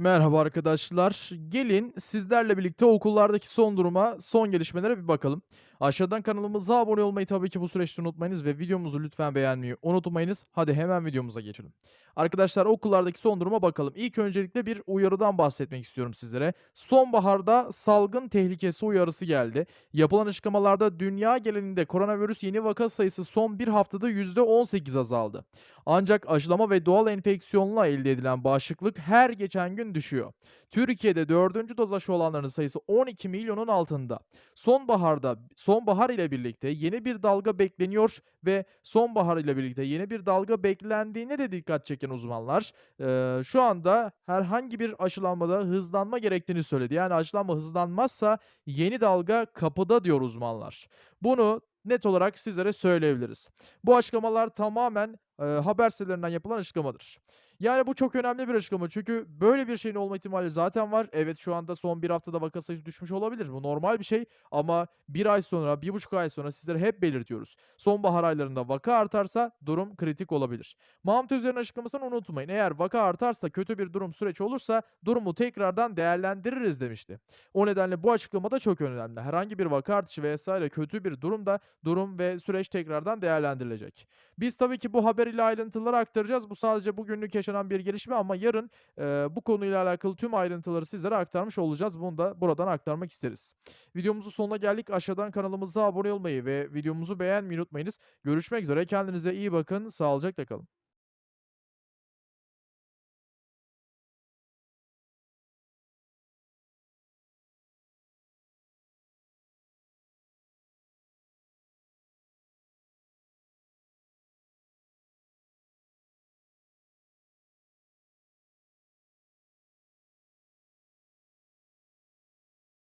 Merhaba arkadaşlar. Gelin sizlerle birlikte okullardaki son duruma, son gelişmelere bir bakalım. Aşağıdan kanalımıza abone olmayı tabii ki bu süreçte unutmayınız ve videomuzu lütfen beğenmeyi unutmayınız. Hadi hemen videomuza geçelim. Arkadaşlar okullardaki son duruma bakalım. İlk öncelikle bir uyarıdan bahsetmek istiyorum sizlere. Sonbaharda salgın tehlikesi uyarısı geldi. Yapılan açıklamalarda dünya genelinde koronavirüs yeni vaka sayısı son bir haftada %18 azaldı. Ancak aşılama ve doğal enfeksiyonla elde edilen bağışıklık her geçen gün düşüyor. Türkiye'de 4. doz aşı olanların sayısı 12 milyonun altında. Sonbaharda sonbahar ile birlikte yeni bir dalga bekleniyor ve sonbahar ile birlikte yeni bir dalga beklendiğine de dikkat çeken uzmanlar eee, şu anda herhangi bir aşılanmada hızlanma gerektiğini söyledi. Yani aşılanma hızlanmazsa yeni dalga kapıda diyor uzmanlar. Bunu net olarak sizlere söyleyebiliriz. Bu açıklamalar tamamen eee, haber sitelerinden yapılan açıklamadır. Yani bu çok önemli bir açıklama çünkü böyle bir şeyin olma ihtimali zaten var. Evet şu anda son bir haftada vaka sayısı düşmüş olabilir. Bu normal bir şey ama bir ay sonra, bir buçuk ay sonra sizlere hep belirtiyoruz. Sonbahar aylarında vaka artarsa durum kritik olabilir. Mahmut Özer'in açıklamasını unutmayın. Eğer vaka artarsa, kötü bir durum süreç olursa durumu tekrardan değerlendiririz demişti. O nedenle bu açıklama da çok önemli. Herhangi bir vaka artışı vesaire kötü bir durumda durum ve süreç tekrardan değerlendirilecek. Biz tabii ki bu haber ile ayrıntıları aktaracağız. Bu sadece bugünlük yaşanan bir gelişme ama yarın eee, bu konuyla alakalı tüm ayrıntıları sizlere aktarmış olacağız. Bunu da buradan aktarmak isteriz. Videomuzun sonuna geldik. Aşağıdan kanalımıza abone olmayı ve videomuzu beğenmeyi unutmayınız. Görüşmek üzere. Kendinize iyi bakın. Sağlıcakla kalın.